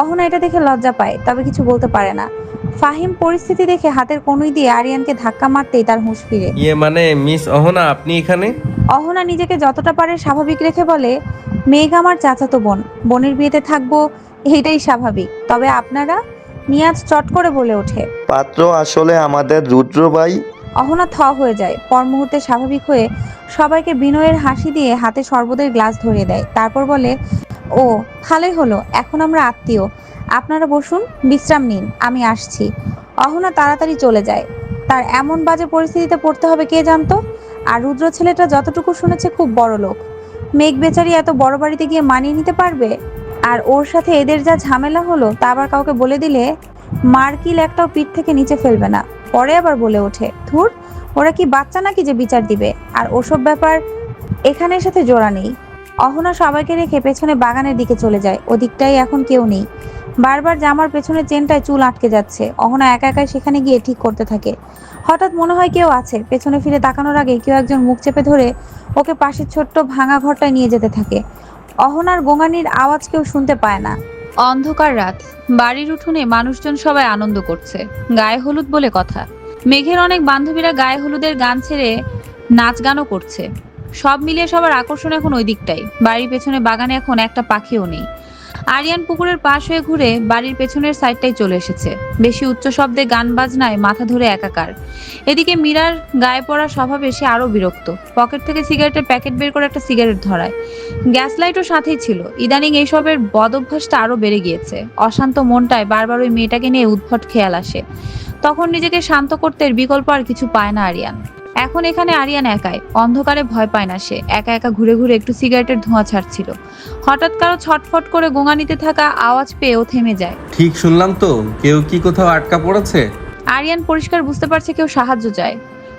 অহনা এটা দেখে লজ্জা পায় তবে কিছু বলতে পারে না। ফাহিম পরিস্থিতি দেখে হাতের কনুই দিয়ে আরিয়ানকে ধাক্কা মারতেই তার হুঁশ ফিরে। ইয়ে মানে মিস অহনা আপনি এখানে? অহনা নিজেকে যতটা পারে স্বাভাবিক রেখে বলে মেঘ আমার চাচাতো বোন বোনের বিয়েতে থাকব এইটাই স্বাভাবিক। তবে আপনারা? নিয়াজ চট করে বলে ওঠে। পাত্র আসলে আমাদের রুদ্র ভাই। অহনা থ হয়ে যায়। পর মুহূর্তে স্বাভাবিক হয়ে সবাইকে বিনয়ের হাসি দিয়ে হাতে শরবতের গ্লাস ধরিয়ে দেয়। তারপর বলে ও, ভালোই হলো, এখন আমরা আত্মীয়। আপনারা বসুন, বিশ্রাম নিন, আমি আসছি। অহনা তাড়াতাড়ি চলে যায়। তার এমন বাজে পরিস্থিতিতে পড়তে হবে কে জানতো? আর রুদ্র ছেলেটা যতটুকু শুনেছে খুব বড় লোক। মেঘ বেচারি এত বড় বাড়িতে গিয়ে মানিয়ে নিতে পারবে? আর ওর সাথে এদের যা ঝামেলা হলো, তা আবার কাউকে বলে দিলে? মার্কিল একটাও পিঠ থেকে নিচে ফেলবে না। পরে আবার বলে ওঠে, ধুর, ওরা কি বাচ্চা নাকি যে বিচার দিবে? আর ওসব ব্যাপার এখানের সাথে জোড়া নেই। অহনা সবাইকে রেখে পেছনে বাগানের দিকে চলে যায়। ওদিকটাই এখন কেউ নেই। বারবার জামার পেছনে চেনটায় চুল আটকে যাচ্ছে। অহনা একা একাই সেখানে গিয়ে ঠিক করতে থাকে। হঠাৎ মনে হয় কেউ আছে। পেছনে ফিরে তাকানোর আগে কেউ একজন মুখ চেপে ধরে ওকে পাশের ছোট্ট ভাঙা ঘরটায় নিয়ে যেতে থাকে। অহনার গোঙানির আওয়াজ কেউ শুনতে পায় না। অন্ধকার রাত। বাড়ির উঠোনে মানুষজন সবাই আনন্দ করছে। গায়ে হলুদ বলে কথা। মেঘের অনেক বান্ধবীরা গায়ে হলুদের গান ছেড়ে নাচ গানও করছে। সব মিলিয়ে সবার আকর্ষণ এখন ওই দিকটাই। বাড়ির পেছনে বাগানে এখন একটা পাখিও নেই। আরিয়ান পুকুরের পাশ হয়ে ঘুরে বাড়ির পেছনের সাইডটাই চলে এসেছে। বেশি উচ্চ শব্দে গান বাজনায় মাথা ধরে একাকার। এদিকে মীরার গায়ে পড়া স্বভাবে সে আরও বিরক্ত। পকেট থেকে সিগারেটের প্যাকেট বের করে একটা সিগারেট ধরায়। গ্যাস লাইটও সাথেই ছিল। ইদানিং এইসবের বদ অভ্যাসটা আরও বেড়ে গিয়েছে। অশান্ত মনটায় বারবার ওই মেয়েটাকে নিয়ে উদ্ভট খেয়াল আসে। তখন নিজেকে শান্ত করতে বিকল্প আর কিছু পায় না আরিয়ান। এখন এখানে আরিয়ান একাই। অন্ধকারে ভয় পায় না সে। একা একা ঘুরে ঘুরে একটু সিগারেটের ধোঁয়া ছাড়ছিল। হঠাৎ কারও ছটফট করে গোঙানিতে থাকা আওয়াজ পেয়ে ও থেমে যায়। ঠিক শুনলাম তো কেউ কি কোথাও আটকা পড়েছে? আরিয়ান পরিষ্কার বুঝতে পারছে কেউ সাহায্য চায়।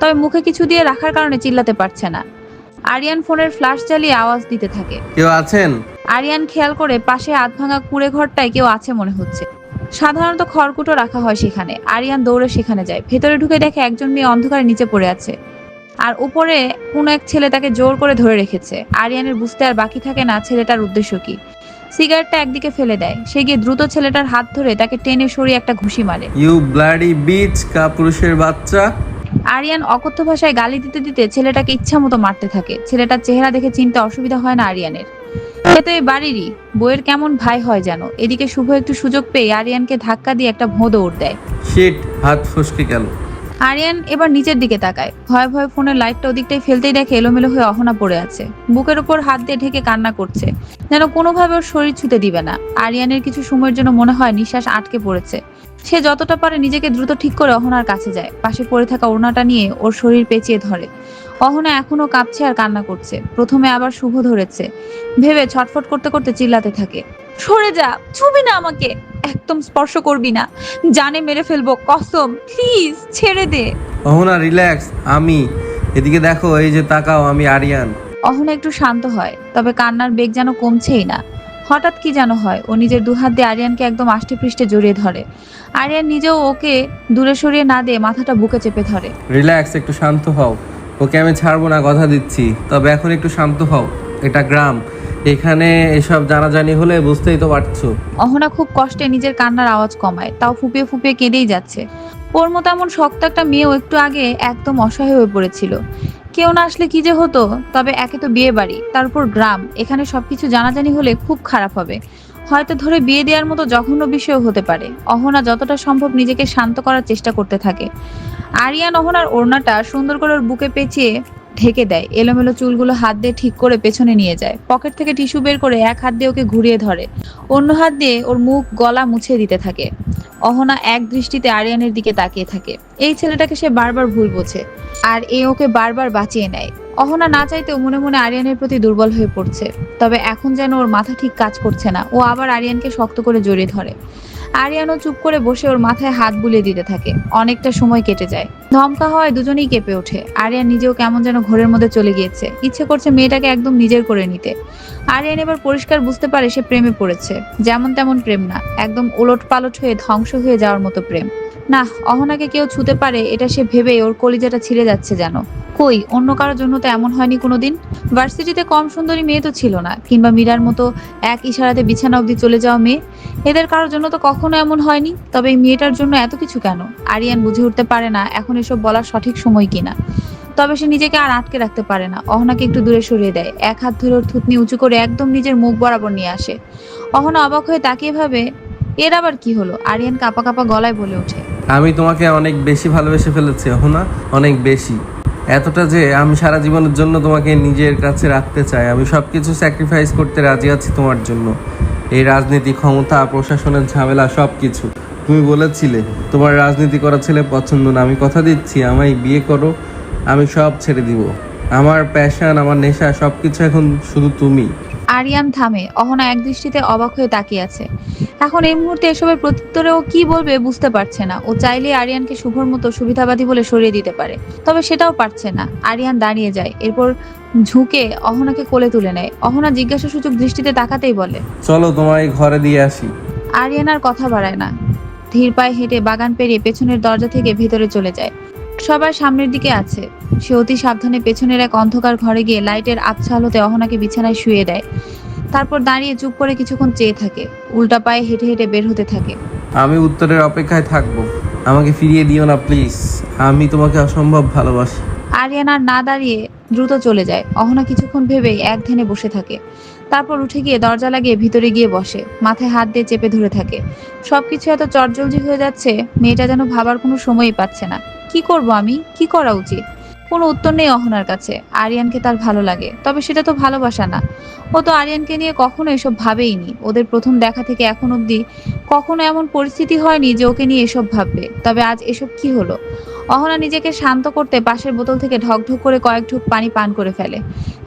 তবে মুখে কিছু দিয়ে রাখার কারণে চিল্লাতে পারছে না। আরিয়ান ফোনের ফ্ল্যাশ জ্বালিয়ে আওয়াজ দিতে থাকে। কেউ আছেন? আরিয়ান খেয়াল করে পাশে আধ ভাঙা কুড়ে ঘরটায় কেউ আছে মনে হচ্ছে। সাধারণত খড়কুটো রাখা হয় সেখানে। আরিয়ান দৌড়ে সেখানে যায়। ভেতরে ঢুকে দেখে একজন মেয়ে অন্ধকারে নিচে পড়ে আছে। আর উপরে কোনো এক ছেলে তাকে জোর করে ধরে রেখেছে। আরিয়ানের বুঝতে আর বাকি থাকে না ছেলেটার উদ্দেশ্য কি। সিগারেটটা একদিকে ফেলে দেয়। সে গিয়ে দ্রুত ছেলেটার হাত ধরে তাকে টেনে সরিয়ে একটা ঘুষি মারে। ইউ ব্লাডি বিচ কাপুরুষের বাচ্চা। আরিয়ান অকথ্য ভাষায় গালি দিতে দিতে ছেলেটাকে ইচ্ছা মতো মারতে থাকে। ছেলেটার চেহারা দেখে চিনতে অসুবিধা হয় না আরিয়ানের। সে তো এই বাড়িরই। বইয়ের কেমন ভাই হয় যেন এদিকে শুভ একটু সুযোগ পেয়ে আরিয়ানকে ধাক্কা দিয়ে একটা ভোঁ দৌড় দেয়। শিট হাত ফসকে গেল আরিয়ান এবার নিচের দিকে তাকায়। ভয় ভয় ফোনের লাইটটা ওদিকটাই ফেলতেই দেখে এলোমেলো হয়ে অহনা পড়ে আছে। বুকের উপর হাত দিয়ে ঢেকে কান্না করছে। যেন কোনোভাবে ওর শরীর ছুতে দিবে না। আরিয়ানের কিছু সময়ের জন্য মনে হয় নিঃশ্বাস আটকে পড়েছে। সে যতটা পারে নিজেকে দ্রুত ঠিক করে অহনার কাছে যায়। পাশে পড়ে থাকা ওড়নাটা নিয়ে ওর শরীর পেঁচিয়ে ধরে। অহনা এখনও কাঁপছে আর কান্না করছে। প্রথমে আবার শুভ ধরেছে। ভেবে ছটফট করতে করতে চিল্লাতে থাকে। সরে যা ছুবি না আমাকে। একদম স্পর্শ করবি না। জানে মেরে ফেলব। কসম প্লিজ ছেড়ে দে। অহনা রিল্যাক্স আমি। এদিকে দেখো এই যে তাকাও আমি আরিয়ান। অহনা একটু শান্ত হয় তবে কান্নার বেগ যেন কমছেই না। হঠাৎ কি যেন হয় ও নিজের দুহাত দিয়ে আরিয়ানকে একদম আষ্টে পৃষ্ঠে জড়িয়ে ধরে। আরিয়ান নিজেও ওকে দূরে সরিয়ে না দিয়ে মাথাটা বুকে চেপে ধরে। রিল্যাক্স একটু শান্ত হও। ওকে আমি ছাড়বো না, কথা দিচ্ছি। তবে এখন একটু শান্ত হও। এটা গ্রাম। এখানে এসব জানাজানি হলে বুঝতেই তো পারছ। অহনা খুব কষ্টে নিজের কান্নার আওয়াজ কমায়। তাও ফুপিয়ে ফুপিয়ে কেঁদেই যাচ্ছে। ওর মতো এমন শক্ত একটা মেয়েও একটু আগে একদম অসহায় হয়ে পড়েছিল। কেউ না আসলে কি যে হতো, তবে একে তো বিয়ে বাড়ি তার উপর গ্রাম। এখানে সবকিছু জানাজানি হলে খুব খারাপ হবে। হয়তো ধরে বিয়ে দেওয়ার মতো জঘন্য বিষয় হতে পারে। অহনা যতটা সম্ভব নিজেকে শান্ত করার চেষ্টা করতে থাকে। আরিয়ান অহনার ওড়নাটা সুন্দর করে ওর বুকে পেঁচিয়ে ঢেকে দেয়। এলোমেলো চুলগুলো হাত দিয়ে ঠিক করে পেছনে নিয়ে যায়। পকেট থেকে টিস্যু বের করে এক হাত দিয়ে ওকে ঘুরিয়ে ধরে। অন্য হাত দিয়ে ওর মুখ, গলা মুছে দিতে থাকে। অহনা এক দৃষ্টিতে আরিয়ানের দিকে তাকিয়ে থাকে। এই ছেলেটাকে সে বারবার ভুল বোঝে। আর এ ওকে বারবার বাঁচিয়ে নেয়। অহনা না চাইতেও মনে মনে আরিয়ানের প্রতি দুর্বল হয়ে পড়ছে। তবে এখন যেন ওর মাথা ঠিক কাজ করছে না। ও আবার আরিয়ানকে শক্ত করে জড়িয়ে ধরে। আরিয়ানও চুপ করে বসে ওর মাথায় হাত বুলিয়ে দিতে থাকে। অনেকটা সময় কেটে যায়। ধমকা হওয়ায় দুজনেই কেঁপে ওঠে। আরিয়ান নিজেও কেমন যেন ঘোরের মধ্যে চলে গিয়েছে। ইচ্ছে করছে মেয়েটাকে একদম নিজের করে নিতে। আরিয়ান এবার পরিষ্কার বুঝতে পারে সে প্রেমে পড়েছে। যেমন তেমন প্রেম না, একদম ওলট পালট হয়ে ধ্বংস হয়ে যাওয়ার মতো প্রেম। না, অহনাকে কেউ ছুতে পারে, এটা সে ভেবে ওর কলিজাটা ছিঁড়ে যাচ্ছে যেন। কই, অন্য কারোর জন্য তো এমন হয়নি কোনোদিন? ভার্সিটিতে কম সুন্দরী মেয়ে তো ছিল না, কিংবা মীরার মতো এক ইশারাতে বিছানা অবধি চলে যাওয়া মেয়ে? এদের কারোর জন্য তো কখনো এমন হয়নি, তবে এই মেয়েটার জন্য এত কিছু কেন? আরিয়ান বুঝে উঠতে পারে না, এখন এসব বলার সঠিক সময় কিনা। তবে সে নিজেকে আর আটকে রাখতে পারে না, অহনাকে একটু দূরে সরিয়ে দেয়, এক হাত ধরে ওর থুতনি উঁচু করে একদম নিজের মুখ বরাবর নিয়ে আসে। অহনা অবাক হয়ে তাকিয়ে ভাবে, এর আবার কি হলো? আরিয়ান কাপা কাপা গলায় বলে ওঠে। আমি তোমাকে অনেক বেশি ভালোবেসে ফেলেছি না অনেক বেশি। এতটা যে আমি সারা জীবনের জন্য তোমাকে নিজের কাছে রাখতে চাই। আমি সব কিছু স্যাক্রিফাইস করতে রাজি আছি তোমার জন্য। এই রাজনীতি, ক্ষমতা, প্রশাসনের ঝামেলা সব কিছু তুমি বলেছিলে, তোমার রাজনীতি করা ছেলে পছন্দ না। আমি কথা দিচ্ছি, আমায় বিয়ে করো, আমি সব ছেড়ে দিব। আমার প্যাশন আমার নেশা সব কিছু এখন শুধু তুমি। আরিয়ান থামে। অহনা এক দৃষ্টিতে অবাক হয়ে তাকিয়ে আছে। এখন এই মুহূর্তে এসবের প্রত্যুত্তরে ও কি বলবে বুঝতে পারছে না। ও চাইলে আরিয়ানকে শুভর মতো সুবিধাবাদী বলে সরিয়ে দিতে পারে। তবে সেটাও পারছে না। আরিয়ান দাঁড়িয়ে যায়। এরপর ঝুঁকে অহনাকে কোলে তুলে নেয়। অহনা জিজ্ঞাসা সুযোগ দৃষ্টিতে তাকাতেই বলে চলো তোমায় ঘরে দিয়ে আসি। আরিয়ান আর কথা বাড়ায় না। ধীর পায়ে হেঁটে বাগান পেরিয়ে পেছনের দরজা থেকে ভেতরে চলে যায়। সবাই সামনের দিকে আছে। সে অতি সাবধানে পেছনের এক অন্ধকার ঘরে গিয়ে লাইটের আবছা আলোতে অহনাকে বিছানায় শুয়ে দেয়। তারপর দাঁড়িয়ে চুপ করে কিছুক্ষণ চেয়ে থাকে। উল্টা পায়ে হেঁটে হেঁটে বের হতে থাকে। আমি উত্তরের অপেক্ষায় থাকব। আমাকে ফিরিয়ে দিও না প্লিজ। আমি তোমাকে অসম্ভব ভালোবাসি। আরিয়ান আর না দাঁড়িয়ে দ্রুত চলে যায়। অহনা কিছুক্ষণ ভেবেই এক ধ্যানে বসে থাকে। তারপর উঠে গিয়ে দরজা লাগিয়ে ভিতরে গিয়ে বসে, মাথায় হাত দিয়ে চেপে ধরে থাকে। সবকিছু এত চটজলজি হয়ে যাচ্ছে, মেয়েটা যেন ভাবার কোনো সময়ই পাচ্ছে না। কি করব আমি? কি করা উচিত? কোনো উত্তর নেই অহনার কাছে। আরিয়ানকে তার ভালো লাগে, তবে সেটা তো ভালোবাসা না। ও তো আরিয়ানকে নিয়ে কখনো এসব ভাবেইনি ওদের প্রথম দেখা থেকে এখন অবধি কখনো এমন পরিস্থিতি হয়নি যে ওকে নিয়ে এসব ভাববে। তবে আজ এসব কি হলো? অহনা নিজেকে শান্ত করতে পাশের বোতল থেকে ঢকঢক করে কয়েক ঢুক পানি পান করে ফেলে।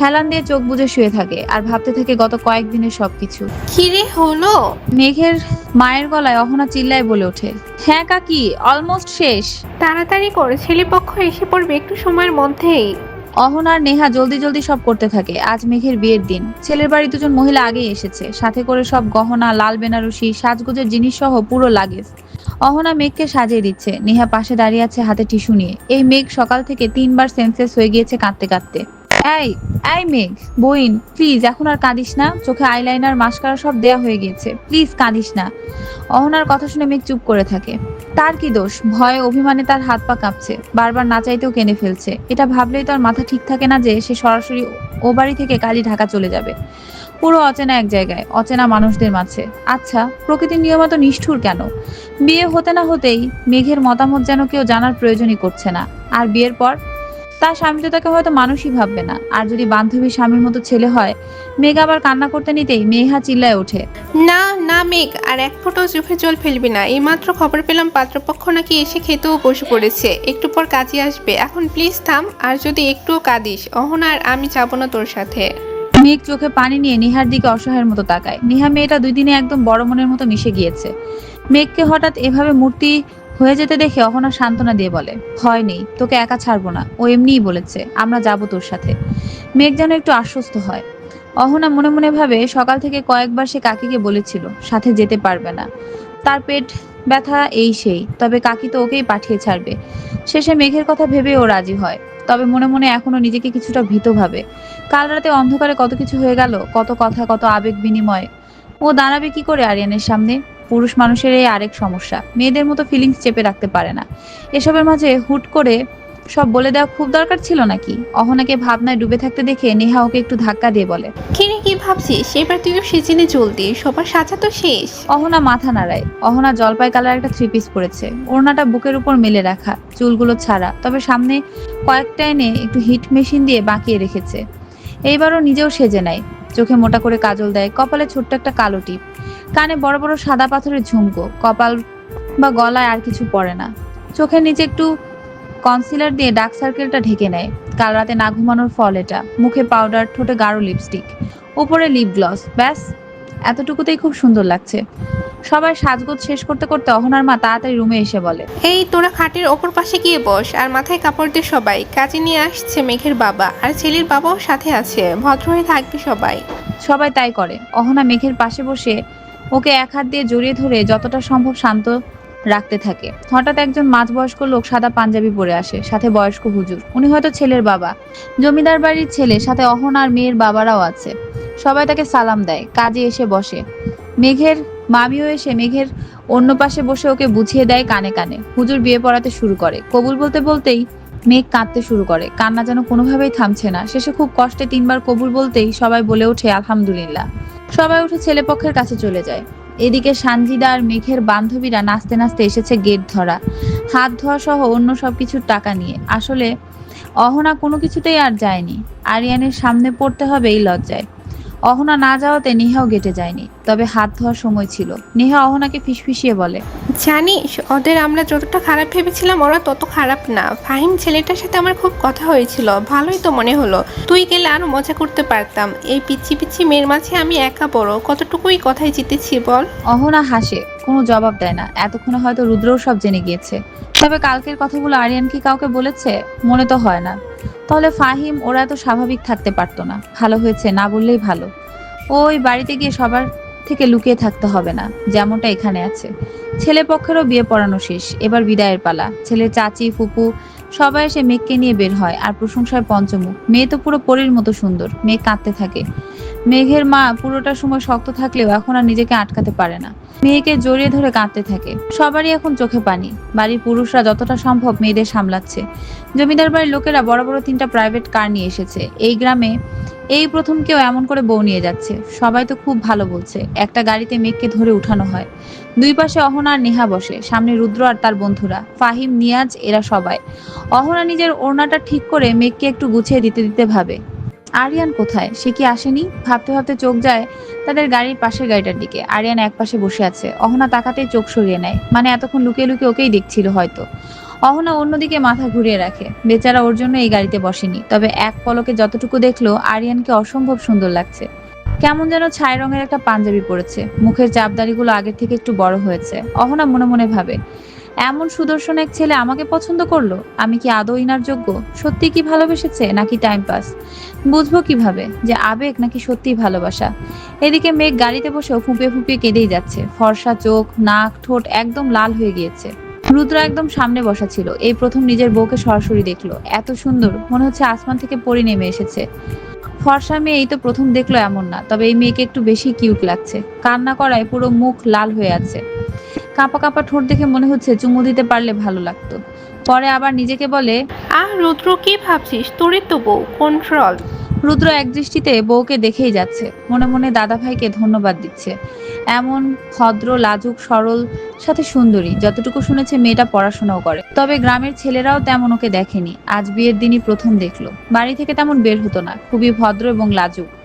হেলান দিয়ে চোখ বুজে শুয়ে থাকে আর ভাবতে থাকে গত কয়েকদিনের সবকিছু। কিরে হলো? মেঘের মায়ের গলায় অহনা চিল্লায় বলে ওঠে হ্যাঁ কাকি অলমোস্ট শেষ। তাড়াতাড়ি করে ছেলেপক্ষ এসে পড়বে একটু সময়ের মধ্যেই। অহনা আর নেহা জলদি জলদি সব করতে থাকে। আজ মেঘের বিয়ের দিন। ছেলের বাড়ি দুজন মহিলা আগেই এসেছে। সাথে করে সব গহনা, লাল বেনারসি, সাজগোজের জিনিস সহ পুরো লাগেজ। অহনা মেঘকে সাজিয়ে দিচ্ছে। নেহা পাশে দাঁড়িয়ে আছে হাতে টিস্যু নিয়ে। এই মেঘ সকাল থেকে তিনবার সেন্সেস হয়ে গিয়েছে কাঁদতে কাঁদতে। এই এই মেঘ, বইন প্লিজ এখন আর কাঁদিস না। চোখে আইলাইনার মাস্কারা সব দেয়া হয়ে গিয়েছে। প্লিজ কাঁদিস না। অহনার কথা শুনে মেঘ চুপ করে থাকে। তার কি দোষ? ভয়ে অভিমানে তার হাত পা কাঁপছে। বারবার না চাইতেও কেঁদে ফেলছে। এটা ভাবলেই তার মাথা ঠিক থাকে না যে সে সরাসরি ও বাড়ি থেকে কালই ঢাকা চলে যাবে। পুরো অচেনা এক জায়গায়, অচেনা মানুষদের মাঝে। আচ্ছা প্রকৃতির নিয়ম এত নিষ্ঠুর কেন? বিয়ে হতে না হতেই মেঘের মতামত যেন কেউ জানার প্রয়োজনই করছে না। আর বিয়ের পর তার স্বামী তো তাকে হয়তো মানুষই ভাববে না। আর যদি বান্ধবী স্বামীর মতো ছেলে হয় মেঘ আবার কান্না করতে নিতেই মেহা চিল্লায় ওঠে। না না মেঘ আর এক ফোঁটাও চোখে জল ফেলবি না। এইমাত্র খবর পেলাম পাত্রপক্ষ নাকি এসে খেতেও বসে পড়েছে। একটু পর কাজে আসবে। এখন প্লিজ থাম আর যদি একটুও কাঁদিস অহনা আর আমি যাব না তোর সাথে। মেঘ চোখে পানি নিয়ে নিহার দিকে অসহায়ের মতো তাকায়। নিহা মেয়েটা দুই দিনে একদম বড় মনের মতো মিশে গিয়েছে। মেঘকে হঠাৎ এভাবে মূর্তি হয়ে যেতে দেখে অহনা সান্ত্বনা দিয়ে বলে, ভয় নেই, তোকে একা ছাড়বো না। ও এমনিই বলেছে, আমরা যাব তোর সাথে। মেঘ যেন একটু আশ্বস্ত হয়। অহনা মনে মনে ভাবে সকাল থেকে কয়েকবার সে কাকিকে বলেছিল, সাথে যেতে পারবে না। তার পেট ব্যথা এই সেই, তবে কাকি তো ওকেই পাঠিয়ে ছাড়বে। শেষে মেঘের কথা ভেবে ও রাজি হয়। তবে মনে মনে এখনও নিজেকে কিছুটা ভীত ভাবে। কাল রাতে অন্ধকারে কত কিছু হয়ে গেল, কত কথা, কত আবেগ বিনিময়। ও দাঁড়াবে কি করে আরিয়ানের সামনে? পুরুষ মানুষের এই আরেক সমস্যা। মেয়েদের মতো ফিলিংস চেপে রাখতে পারে না। এসবের মাঝে হুট করে সব বলে দেওয়া খুব দরকার ছিল নাকি? অহনাকে ভাবনায় ডুবে থাকতে দেখে নেহা ওকে একটু ধাক্কা দিয়ে বলে কিরে কি ভাবছিস? এবার তুইও সিজনে চলতি সবার সাজা তো শেষ। অহনা মাথা নাড়ায়। অহনা জলপাই কালার একটা থ্রি পিস পরেছে। ওড়নাটা বুকের উপর মেলে রাখা চুলগুলো ছাড়া তবে সামনে কয়েকটা এনে একটু হিট মেশিন দিয়ে বাঁকিয়ে রেখেছে। এইবারও নিজেও সেজে নেয়। চোখে মোটা করে কাজল দেয় কপালে ছোট্ট একটা কালো টিপ। কানে বড় বড় সাদা পাথরের ঝুমকো কপাল বা গলায় আর কিছু পড়ে না। চোখের নিচে একটু কনসিলার দিয়ে ডার্ক সার্কেলটা ঢেকে নেয়। কাল রাতে না ঘুমানোর ফল এটা। মুখে পাউডার ঠোঁটে গাঢ় লিপস্টিক উপরে লিপ গ্লস ব্যাস এতটুকুতেই খুব সুন্দর লাগছে। সবাই সাজগোজ শেষ করতে করতে অহনার মা তাড়াতাড়ি রুমে এসে বলে এই তোরা খাটের ওপর পাশে গিয়ে বস আর মাথায় কাপড় দিয়ে সবাই। কাজে নিয়ে আসছে মেঘের বাবা আর ছেলের বাবাও সাথে আছে। ভদ্র হয়ে থাকবে সবাই। সবাই তাই করে। অহনা মেঘের পাশে বসে ওকে এক হাত দিয়ে জড়িয়ে ধরে যতটা সম্ভব শান্ত রাখতে থাকে। হঠাৎ একজন মাঝবয়স্ক লোক সাদা পাঞ্জাবি পরে আসে, সাথে বয়স্ক হুজুর। উনি হয়তো ছেলের বাবা। জমিদার বাড়ির ছেলে, সাথে অহন আর মেয়ের বাবারাও আছে। সবাই তাকে সালাম দেয়, কাজে এসে বসে। মেঘের মামিও এসে মেঘের অন্য পাশে বসে ওকে বুঝিয়ে দেয় কানে কানে। হুজুর বিয়ে পড়াতে শুরু করে। কবুল বলতে বলতেই মেঘ কাঁদতে শুরু করে। কান্না যেন কোনোভাবেই থামছে না। শেষে খুব কষ্টে তিনবার কবুল বলতেই সবাই বলে ওঠে, আলহামদুলিল্লাহ। সবাই উঠে ছেলেপক্ষের কাছে চলে যায়। এদিকে সানজিদা আর মেঘের বান্ধবীরা নাচতে নাচতে এসেছে গেট ধরা। হাত ধোয়া সহ অন্য সব কিছুর টাকা নিয়ে। আসলে অহনা কোনো কিছুতেই আর যায়নি। আরিয়ানের সামনে পড়তে হবে এই লজ্জায়। অহনা না যাওয়াতে নেহাও গেটে যায়নি। তবে হাত ধোয়ার সময় ছিল। নেহা অহনাকে ফিসফিসিয়ে বলে জানিস ওদের আমরা যতটা খারাপ ভেবেছিলাম ওরা তত খারাপ না। ফাহিম ছেলেটার সাথে আমার খুব কথা হয়েছিল ভালোই তো মনে হলো। তুই গেলে আরও মজা করতে পারতাম। এই পিচ্ছি পিচ্ছি মেয়ের মাঝে আমি একা বড় কতটুকুই কথায় জিতেছি বল? অহনা হাসে কোনো জবাব দেয় না। এতক্ষণে হয়তো রুদ্রও সব জেনে গিয়েছে। তবে কালকের কথাগুলো আরিয়ান কি কাউকে বলেছে মনে তো হয় না। তাহলে ফাহিম ওরা এত স্বাভাবিক থাকতে পারতো না। ভালো হয়েছে না বললেই ভালো। ওই বাড়িতে গিয়ে সবার থেকে লুকিয়ে থাকতে হবে না, যেমনটা এখানে আছে। ছেলে পক্ষেরও বিয়ে পড়ানো শেষ, এবার বিদায়ের পালা। ছেলে চাচি, ফুপু, সবাই এসে মেঘকে নিয়ে বের হয়, আর প্রশংসায় পঞ্চমুখ। মেয়ে তো পুরো পরীর মতো সুন্দর, মেয়ে কাঁদতে থাকে। মেঘের মা পুরোটা সময় শক্ত থাকলেও এখন আর নিজেকে আটকাতে পারে না। মেয়েকে জড়িয়ে ধরে কাঁদতে থাকে। সবারই এখন চোখে পানি। বাড়ির পুরুষরা যতটা সম্ভব মেয়েদের সামলাচ্ছে। জমিদার বাড়ির লোকেরা বড় বড় তিনটা প্রাইভেট কার নিয়ে এসেছে। এই গ্রামে এই প্রথম কেউ এমন করে বউ নিয়ে যাচ্ছে। সবাই তো খুব ভালো বলছে। একটা গাড়িতে মেঘকে ধরে উঠানো হয়। দুই পাশে অহনা আর নেহা বসে। সামনে রুদ্র আর তার বন্ধুরা। ফাহিম, নিয়াজ, এরা সবাই। অহনা নিজের ওড়নাটা ঠিক করে মেঘকে একটু গুছিয়ে দিতে দিতে ভাবে, আরিয়ান কোথায়? সে কি আসেনি? ভাবতে ভাবতে চোখ যায় তাদের গাড়ির পাশের গাড়িটার দিকে। আরিয়ান এক পাশে বসে আছে। অহনা তাকাতেই চোখ সরিয়ে নেয়। মানে এতক্ষণ লুকিয়ে লুকিয়ে ওকেই দেখছিল হয়তো। অহনা অন্যদিকে মাথা ঘুরিয়ে রাখে। বেচারা ওর জন্য এই গাড়িতে বসেনি, তবে এক পলকে যতটুকু দেখল, আরিয়ানকে অসম্ভব সুন্দর লাগছে। কেমন যেন ছাই রঙের একটা পাঞ্জাবি পরেছে। মুখের চাপদারিগুলো আগের থেকে একটু বড় হয়েছে। অহনা মনে মনে ভাবে, এমন সুদর্শন এক ছেলে আমাকে পছন্দ করল? আমি কি আদৌ ইনার যোগ্য? সত্যি কি ভালোবেসেছে নাকি টাইম পাস? বুঝব কীভাবে, যে আবেগ নাকি সত্যিই ভালোবাসা। এদিকে মেঘ গাড়িতে বসেও ফুঁপিয়ে ফুঁপিয়ে কেঁদেই যাচ্ছে। ফর্সা চোখ, নাক, ঠোঁট একদম লাল হয়ে গিয়েছে। রুদ্র একদম সামনে বসা ছিল। এই প্রথম নিজের বউকে সরাসরি দেখল। এত সুন্দর, মনে হচ্ছে আসমান থেকে পরি নেমে এসেছে। ফর্সা মেয়ে এই তো প্রথম দেখল এমন না, তবে এই মেয়েকে একটু বেশি কিউট লাগছে। কান্না করায় পুরো মুখ লাল হয়ে আছে। কাঁপা কাঁপা ঠোঁট দেখে মনে হচ্ছে চুমু দিতে পারলে ভালো লাগতো। পরে আবার নিজেকে বলে, আহ রুদ্র, কি ভাবছিস? তোরই তো বউ কন্ট্রোল রুদ্র একদৃষ্টিতে বউকে দেখেই যাচ্ছে। মনে মনে দাদা ভাইকে ধন্যবাদ দিচ্ছে। এমন ভদ্র, লাজুক, সরল, সাথে সুন্দরী, যতটুকু শুনেছে মেয়েটা পড়াশোনাও করে। তবে গ্রামের ছেলেরাও তেমন ওকে দেখেনি। আজ বিয়ের দিনই প্রথম দেখল। বাড়ি থেকে তেমন বের হতো না। খুবই ভদ্র এবং লাজুক।